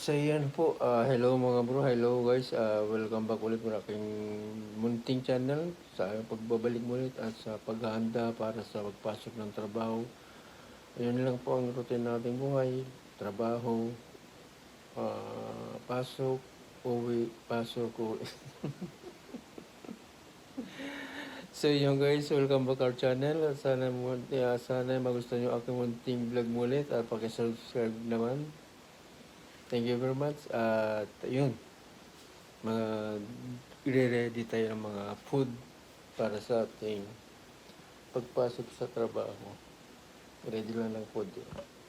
So yan po, ah, hello mga bro, hello guys, Ah, welcome back ulit po aking munting channel sa pagbabalik ulit at sa paghahanda para sa pagpasok ng trabaho. Ayun lang po ang routine nating buhay, trabaho, ah, pasok, uwi, pasok, uwi. so yun guys, welcome back our channel. Sana, yeah, sana magustuhan nyo aking munting vlog ulit at pakisubscribe naman. Thank you very much. At yun, mga i-ready tayo ng mga food para sa ating pagpasok sa trabaho. Ready lang ng food. Yun.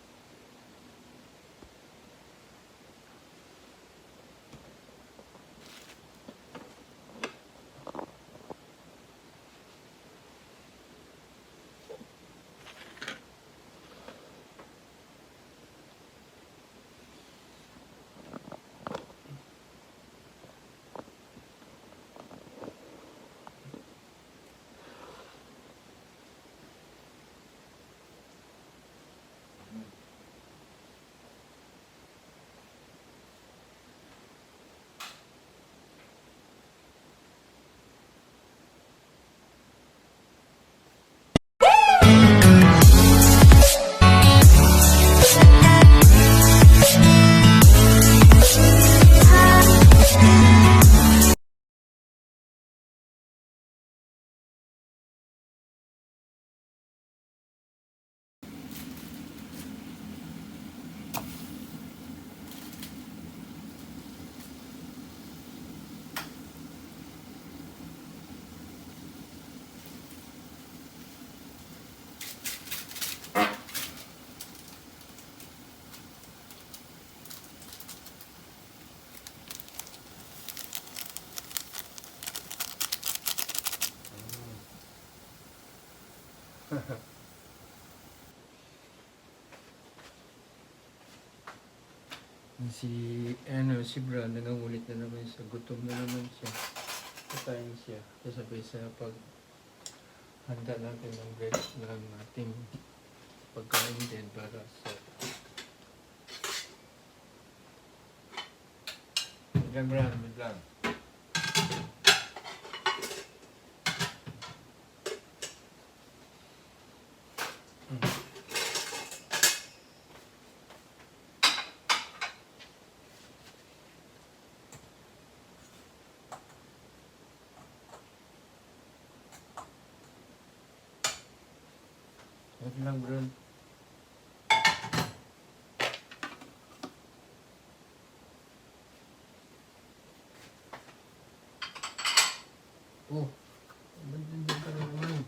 Si, ano, si Bran, nangangulit na naman siya. Gutom na naman siya. Katayin siya. Kasabay sa pag handa natin ng rest ng ating pagkain din para sa Yan, Bran, wait Wait lang, Bran. Oh, maganda ka naman.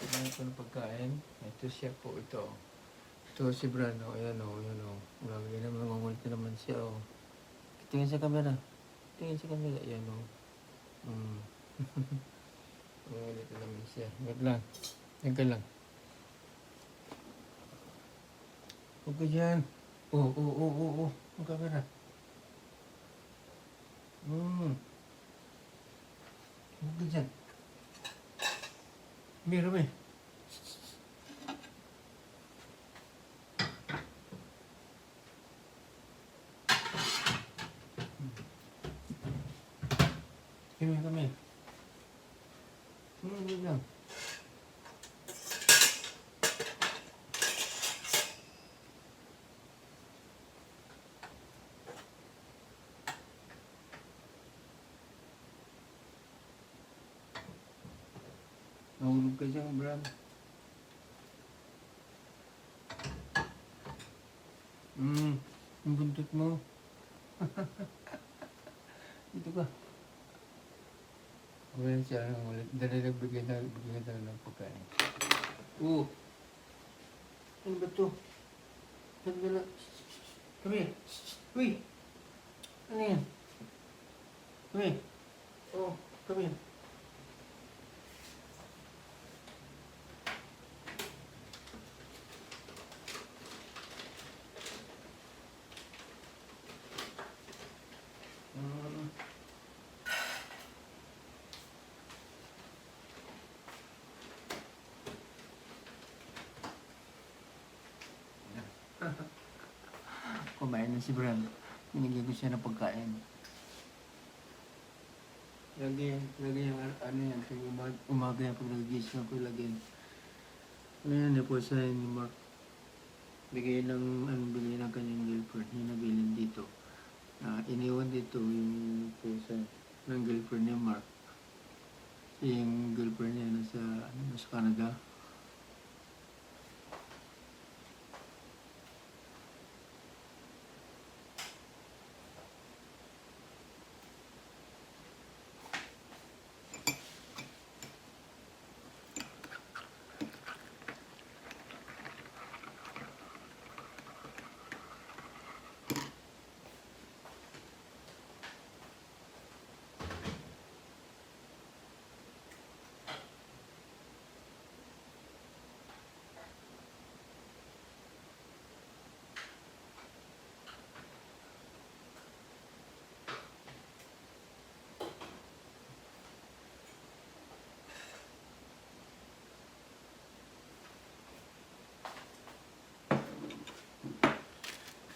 Ano ito ng pagkain? Ito siya po, ito. Ito si Bran, oh. Ayan, oh. Ayan, oh. Grabe naman, nangungulit na naman siya, oh. Tingin sa camera. Tingin sa camera. Ayan, oh. Mm. Nangungulit na naman siya. Wait lang. Yan ka lang. Huwag ka dyan. Oo, oo, oo, oo, oo. Ang camera. Hmm. Huwag ka dyan. Mo eh. Kami, kami. Wait lang. Nahulog ka dyan, Bram. Hmm, yung buntot mo. Dito ka. Wala siya ang ulit. Dali nagbigay na, bigyan na ng pagkain. Oo. Ano ba to? Ano ba na? Come here. Uy! Ano yan? Come here. Oh, come. Mm. Kumain na si Bran. Binigyan ko siya ng pagkain. Lagi, lagi yung ano, yan, sa umaga, umaga yan, pag nagigising ako, lagi yan. Ano yan, eh, po sa ni Mark. Bigay ng, ano, bigay ng kanyang girlfriend, yung nabilin dito. Ah, iniwan dito yung pusa ng girlfriend ni Mark. Yung girlfriend niya nasa, ano, nasa Canada.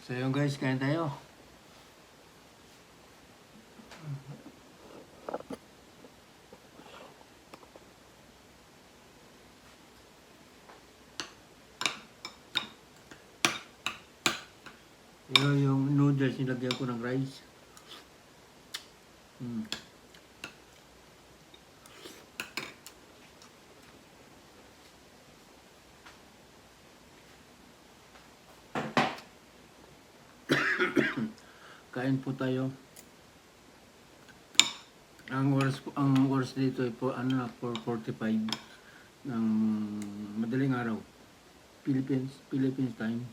So yun guys, kain tayo. Yun yung noodles, nilagyan ko ng rice. Mm. Kain po tayo. Ang oras ang oras dito ay po ano na 4:45 ng madaling araw. Philippines Philippines time.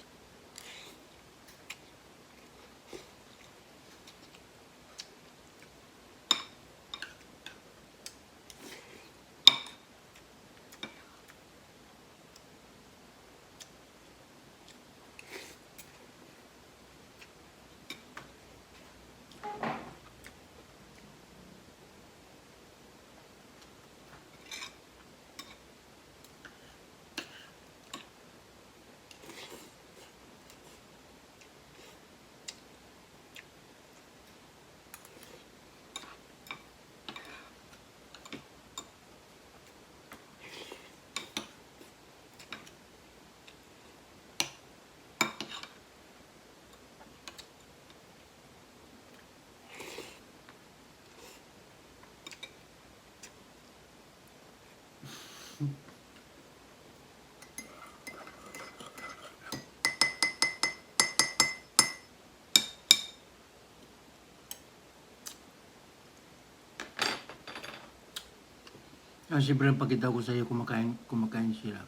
Ah, si Bran, pakita ko sa iyo kumakain, kumakain sila.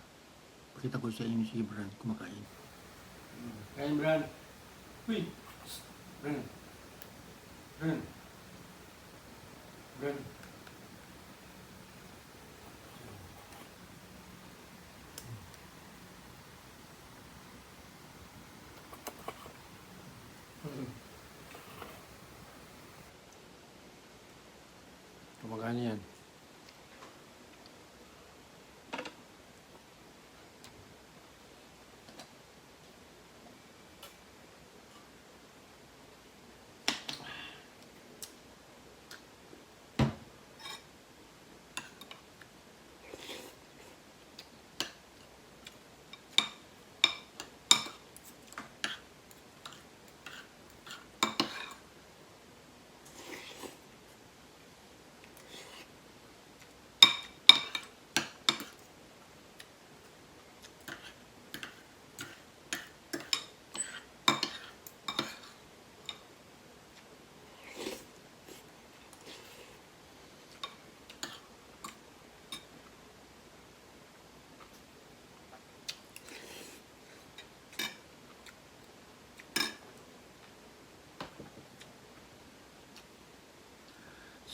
Pakita ko sa inyo si Bran kumakain. Kain, Bran. Uy! Shh! Bran. Bran. Bran. Kumakain yan.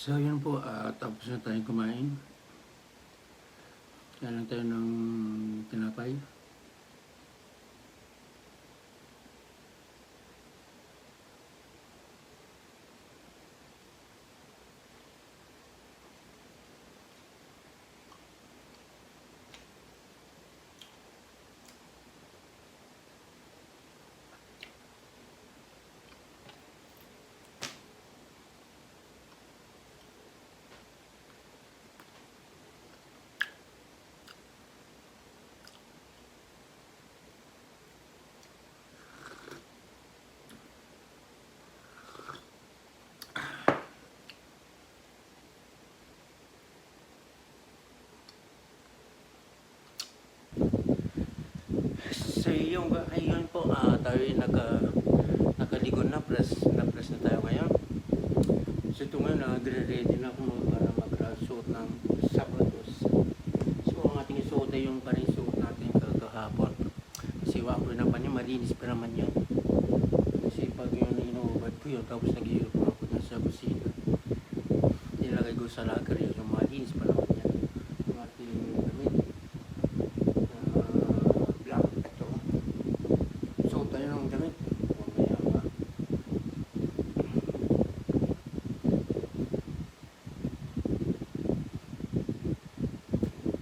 So yun po, ah, tapos na tayong kumain. Kaya lang tayo ng tinapay. Yung ayun po, ah, tayo ay naka, nakaligo na, press, na press na tayo ngayon. So ito ngayon, nagre-ready na ako para mag-suot ng sapatos. So ang ating suot ay yung parang suot natin kagahapon. Kasi wapo naman yun, malinis pa naman yun. Kasi pag yun ino-over ko yun, tapos nag-iirap ako sa kusina. Nilagay ko sa locker yun, yung malinis pa naman yan. Yung ating damit. Ah, black, ito. Suot tayo ng damit. Mamaya pa.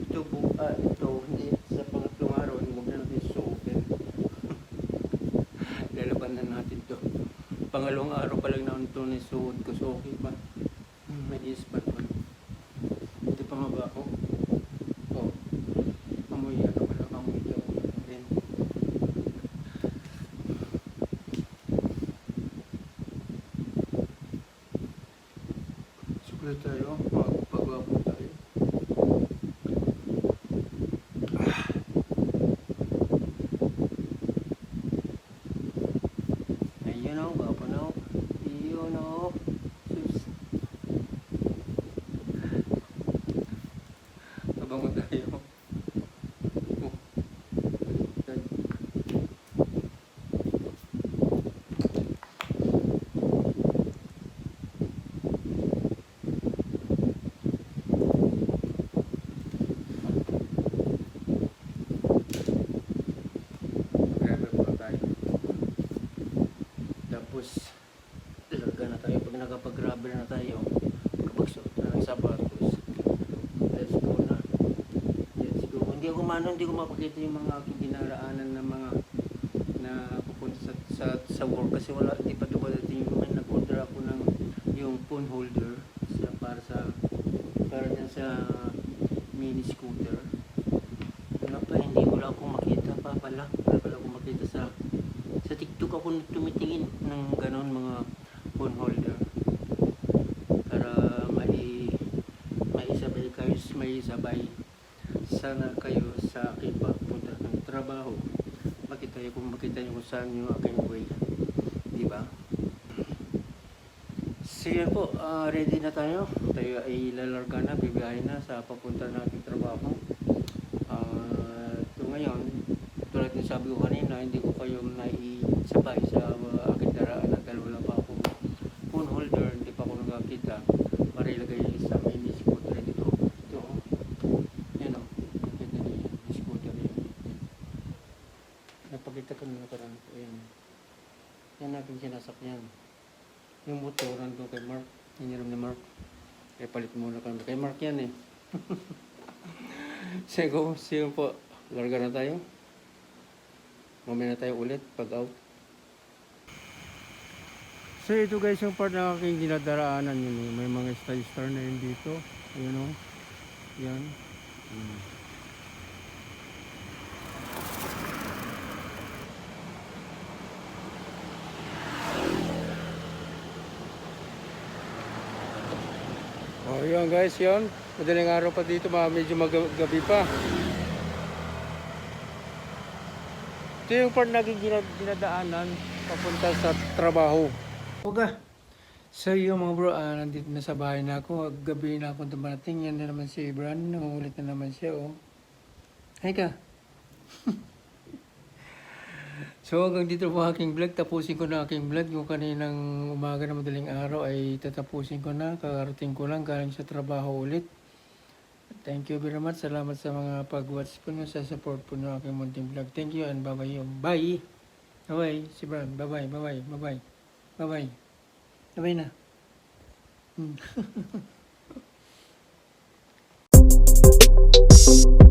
Ito po, ah, ito, hindi sa pangatlong araw, huwag na natin suotin. Lalaban na natin to. Pangalawang araw pa lang naman ito na suot ko, so okay pa. May ispat pa. Hindi pa mabaho. Oh. Amoy, ano pala, amoy ito. Then, Sukli tayo, magpagapo tayo. Ayun o, gwapo na o. Iyon o. Sus. Abango tayo. Oh. Tay. Grabe po tayo. Tapos, larga na tayo. Pag nakapag-rubber na tayo, pagsuot na ng sapatos, let's go na. Let's go. Hindi ako mano, hindi ko mapakita yung mga aking dinaraanan na mga na pupunta sa, sa, sa work kasi wala, hindi pa dumadating yung may nag-order ako ng yung phone holder sa, para sa para dyan sa mini scooter. Ano pa, hindi wala akong makita pa pala. Wala pala akong makita sa sa TikTok ako tumitingin ng ganon phone holder para may may sabay kayo may sabay sana kayo sa akin pagpunta ng trabaho makita niyo kung makita niyo kung saan yung aking way di ba Sige po, ah, ready na tayo. Tayo ay lalarga na, bibiyahe na sa papunta nating trabaho. Ah, ito ngayon, tulad ng sabi ko kanina, hindi ko kayo naisabay sa uh, aking daraan at dahil wala pa akong phone holder, hindi pa ako nakakita para ilagay sa mini scooter dito. Ito, oh. yan o. Ganda niya, yung scooter yan. Napakita ko na parang, ayan. Yan aking sinasakyan. Yung motoran ko kay Mark, iniram ni Mark. Kaya palit muna kami. Kay Mark yan eh. Sige, you po. Larga na tayo. Mamaya na tayo ulit pag out. So ito guys yung part ng aking dinadaraanan yun eh. May mga star-star na yun dito. Ayan o. Yan. Mm. Oh, yun guys, yun. Madaling araw pa dito, medyo magabi pa. Ito yung part naging dinadaanan papunta sa trabaho. Okay. So yung mga bro, ah, nandito na sa bahay na ako. Gabi na ako dumating. Yan na naman si Ibran. Nangungulit na naman siya, oh. Hay ka. so hanggang dito po aking vlog. Tapusin ko na aking vlog. Yung kaninang umaga na madaling araw ay tatapusin ko na. Kakarating ko lang galing sa trabaho ulit. Thank you very much. Salamat sa mga pag-watch po nyo, sa support po nyo aking munting vlog. Thank you and bye-bye. Bye! Bye-bye. Si Bran. Bye-bye. Bye-bye. Bye-bye. Bye-bye. Bye-bye na. Hmm.